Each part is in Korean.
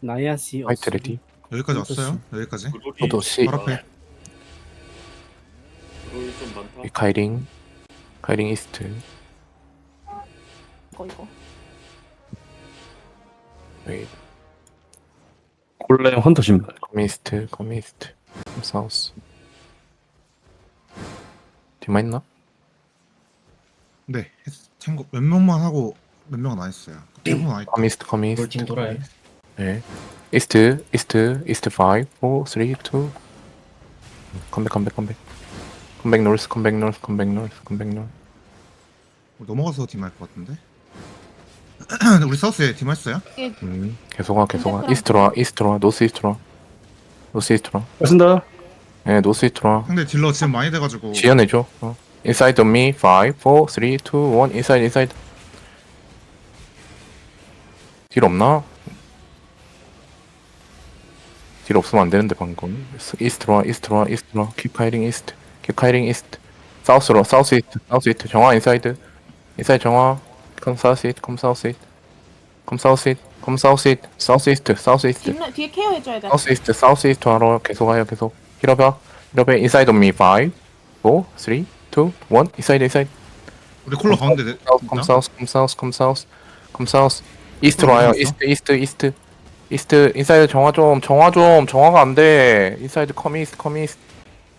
나야시 화이트 레디? 여기까지 왔어요? 여기까지? 저도 시 바로 앞에. 그롤이 좀 많다. 카이링 카이링 이스트. 이거 이거. 웨이 골렘 헌터 신발. 커미스트 커미스트. 사우스. 디마 있나? 네 했- 참고 몇 명만 하고 몇 명은 안 했어요. 대부분 안 했고 커미스트 커미스트. 롤팅 돌아요. 네. 이스트 이스트 이스트 5 4 3 2 컴백 컴백 컴백 컴백 노스 컴백 노스 컴백 노스 컴백 노스 넘어가서 팀할 것 같은데? 우리 사우스에 팀 했어요? 음. 계속 와 계속와 컴백하라. 이스트로 와 이스트로 와. 노스 이스트로 와. 노스 이스트로 와. 맞습니다. 네, 노스 이스트로 와. 상대 딜러 지금 많이 돼가지고. 지연해줘. 어. Inside of me 5 4 3 2 1 Inside inside. 딜 없나? 딜 없으면 안 되는데 방금. 이스트로 와 이스트로 와 이스트로 와 east Keep hiding east. 사우스로 사우스 이스트 사우스 이스트 정화 인사이드 인사이드 정화. Come south east Come south east. Come south east Come south east South east South east. 뒷라 뒤에 케어 해줘야 돼. 사우스 이스트 사우스 이스트 하러 계속 가요 계속. 힐업해 힐업해 인사이드 온미 5 4 3 2 1 인사이드 인사이드 우리 콜러 가운데 내, 컴 사우스 컴 사우스 컴 사우스 컴 사우스 이스트로 와요? 이스트 이스트 이스트 이스트 인사이드 정화 좀 정화 좀 정화가 안돼. 인사이드 컴 이스트 컴 이스트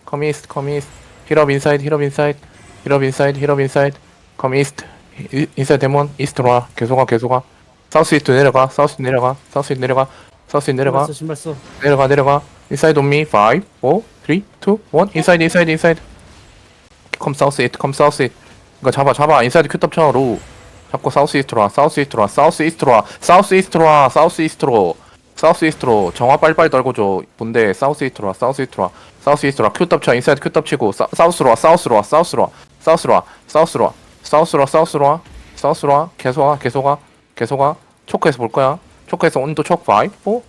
컴 이스트 컴 이스트 힐업 인사이드 힐업 인사이드 힐업 인사이드 힐업 인사이드. 컴 이스트 이- 인사이드 데몬 이스트로 와 계속 와 계속 와 사우스 이스트 내려가 사우스 내려가 사우스 내려가 사우스 내려가. 신발 써. 내려가 내려가. 인사이드 온미 5 4 3 2 1 인사이드 인사이드 인사이드. 컴 사우스 이트 컴 사우스 이트. 이거 잡아 잡아. 인사이드 큐탑 쳐 로우 잡고 사우스 이스트로 와 사우스 이스트로 와 사우스 이스트로 와 사우스 이스트로 와 사우스 이스트로. 사우스 이스트로. 정화 빨리빨리 떨고줘 뭔데 사우스 이스트로 와 사우스 이스트로 와. 사우스 이스트로 와. 큐탑 쳐 인사이드 큐탑 치고 사, 사우스로 와 사우스로 와 사우스로 와 사우스로 와 사우스로 와 사우스로 와 사우스로 와 사우스로 와. 계속 와 계속 와 계속 와. 초크에서 볼 거야. 초크에서 온도 촉5 4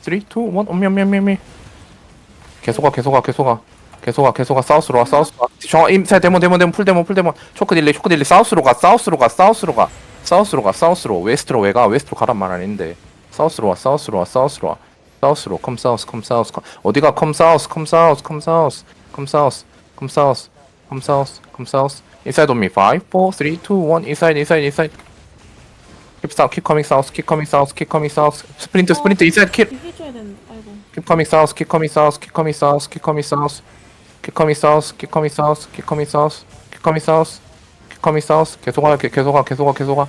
3 2 1 엄미엄미엄미 계속 와 계속 와 계속 와. 계속 와 계속 와. 사우스로 와 사우스로 와. 정화 임사 데몬 데몬 데몬 풀 데몬 풀 데몬. 초크 딜리 초크 딜리 사우스로 가 사우스로 가 사우스로 가 사우스로 가 사우스로 웨스트로 왜 가 웨스트로 가란 말 아닌데 사우스로 와 사우스로 와 사우스로 와 사우스로 컴 사우스 컴 사우스 컴 어디가 컴 사우스 컴 사우스 컴 사우스 컴 사우스 컴 사우스 컴 사우스 컴 사우스 인사이드 온미 5 4 3 2 1 인사이드 인사이드 인사이드 keep south keep coming south keep coming south keep coming south 스프린트 스프린트 인사이드 keep 뒤에 해줘야 되는데. 아이고. Keep coming south, keep coming south, keep coming south, keep coming south, keep coming south, keep coming south, keep coming south, keep coming south, 킥커미 사우스 계속하 계속하 계속하 계속하.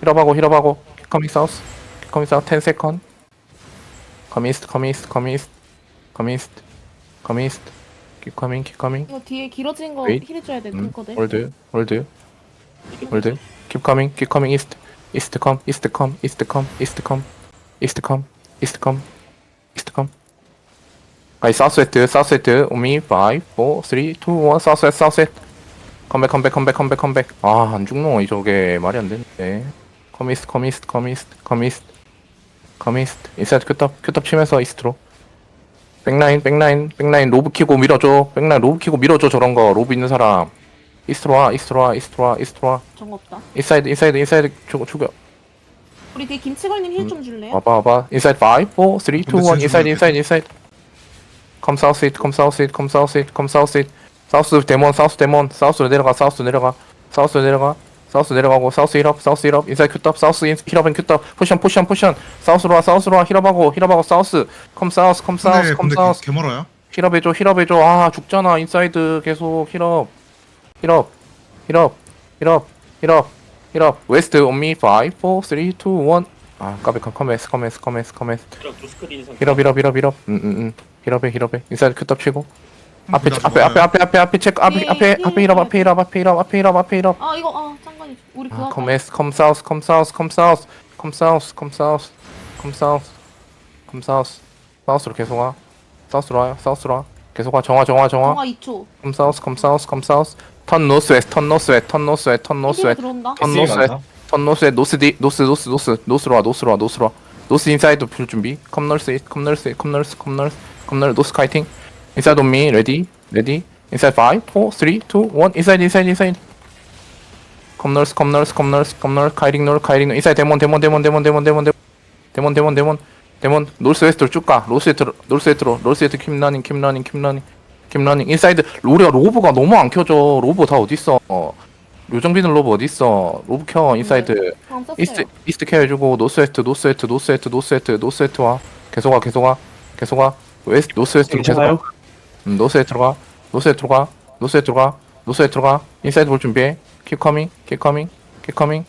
히럽하고 히럽하고. 킥커미 사우스 킥커미 사우스 10 세컨 커미스트 커미스트 커미스트 커미스트 커미스트 킥커밍 킥커밍 이거 뒤에 길어진 거 힐해줘야 돼 음, 그거들 홀드 홀드 홀드 킵커밍 킵커밍 이스트 이스트 컴 이스트 컴 이스트 컴 이스트 컴 이스트 컴 이스트 컴 이스트 컴 가이 사우스웨트 사우스웨트 오미 5 4 3 2 1 사우스웨트 사우스웨트 컴백, 컴백, 컴백, 컴백, 컴백. 아, 안 죽노, 이저게 말이 안 되는데. Come east, come east, come east, come east, come east. 인사이드 큐탑, 큐탑 치면서 이스트로. 백라인, 백라인, 백라인, 로브 키고 밀어줘. 백라인, 로브 키고 밀어줘, 저런 거. 로브 있는 사람. 이스트로 와, 이스트로 와, 이스트로 와, 이스트로 와. 정거 없다. 인사이드, 인사이드, 인사이드, 죽여, 죽여. 우리 뒤에 김치걸님 힐 음. 좀 줄래요? 와봐, 와봐. 인사이드 5, 4, 3, 2, 1. 근데 인사이드, 인사이드, 인사이드. Come south it, come south it, come south it, come south it. 사우스 데몬, 사우스 데몬, 사우스로 내려가, 사우스 내려가, 사우스 내려가, 사우스 내려가고, 사우스 힐업, 사우스 힐업, 인사이드 큐탑, 사우스 인- 힐업 앤 큐탑, 포션, 포션, 포션. 사우스로 와, 사우스로 와, 힐업하고, 힐업하고, 사우스. 컴 사우스, 컴 사우스, 컴 사우스. 개, 개 멀어요? 힐업해줘, 힐업해줘. 아, 죽잖아. 인사이드 계속 힐업. 힐업, 힐업, 힐업, 힐업, 힐업. 웨스트 온미 5, 4, 3, 2, 1. 아, 까비 컴에스, 컴에스, 컴에스, 컴에스. 힐업, 힐업, 힐업, 힐업. 음, 음, 음. 힐업해, 힐업해. 인사이드 큐탑 치고. 앞에 둘다 앞에 앞에 죽어요. 앞에 앞에 앞에 체크 앞에 앞에 앞에 일업 앞에 일업 앞에 일업 앞에 일업 앞에 일업 아 이거 아 상관이 우리 그거 아, come 할까? east, come south, come south, come south, come south, come south, come south, come south. south로 계속 와. south로 와요, south로 와. 계속 와, 정화, 정화, 정화. 정화 2초 come south, come south, come south. turn north west, turn north west, turn north west, turn north 이대로 west, 들어온다 turn north west, turn north west, north d, north, north, north, north로 와, north로 와, north로 와. north inside 불 준비. come north east, come north, come north, come north, come north, kiting. 인사이드 온미 레디 레디 인사이드 5 4 3 2 1 인사이드 인사이드 인사이드 컴 널스 컴 널스 컴 널스 컴 널스 카이링 널 카이링 인사이드 데몬 데몬 데몬 데몬 데몬 데몬 데몬 데몬 데몬 데몬 데몬 노스 웨스트로 쭉가 노스 웨스트로 노스 웨스트로 노스 웨스트 킴 러닝 킴 러닝 킴 러닝 킴 러닝 인사이드 로리가 로브가 너무 안 켜져 로브 다 어딨어 어. 요정비는 로브 어딨어 로브 켜 썼어요. 이스트 이스트 케어 해주고 노스 웨스트 노스 웨스트 노스 웨스트 노스 웨스트 노스 웨스트 와 계속 와 계속 와 계속 와 웨스트 노스 웨스트로 계속 와 음, 노스 웨스트로 가. 노스 웨스트로 가. 노스 웨스트로 가. 노스 웨스트로 가. 인사이드 볼 준비해. Keep coming. Keep coming. Keep coming.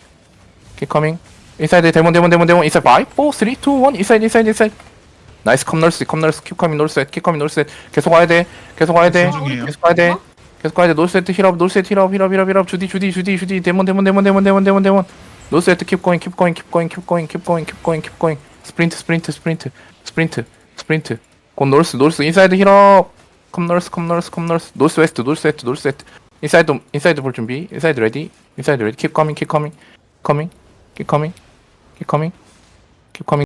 Keep coming. 인사이드 데몬 데몬 데몬 데몬. 인사이드 5 4 3 2 1 인사이드 인사이드 인사이드. 나이스 컴 널스 컴 널스 keep coming 노스 웨스트 keep coming 노스 웨스트 계속 와야 돼. 계속 와야 돼. 중이에요. 계속 가야 돼. 계속 가야 돼. 노스세트 힐업 노스세트 힐업 힐업 힐업 힐업 주디 주디 주디 주디. 데몬 데몬 데몬 데몬 데몬 데몬 데몬. 노스세트 킵 고잉 킵 고잉 킵 고잉 킵 고잉 킵 고잉 킵 고잉 킵 고잉 스프린트 스프린트 스프린트. 스프린트. 스프린트. 곧 노스 노스 인사이드 힐업 컴 노스 컴 노스 컴 노스 노스 웨스트 노스 웨스트 노스 웨스트 인사이드 인사이드 볼 준비 인사이드 레디 인사이드 레디 킵 커밍 킵 커밍 커밍 킵 커밍 킵 커밍 킵 커밍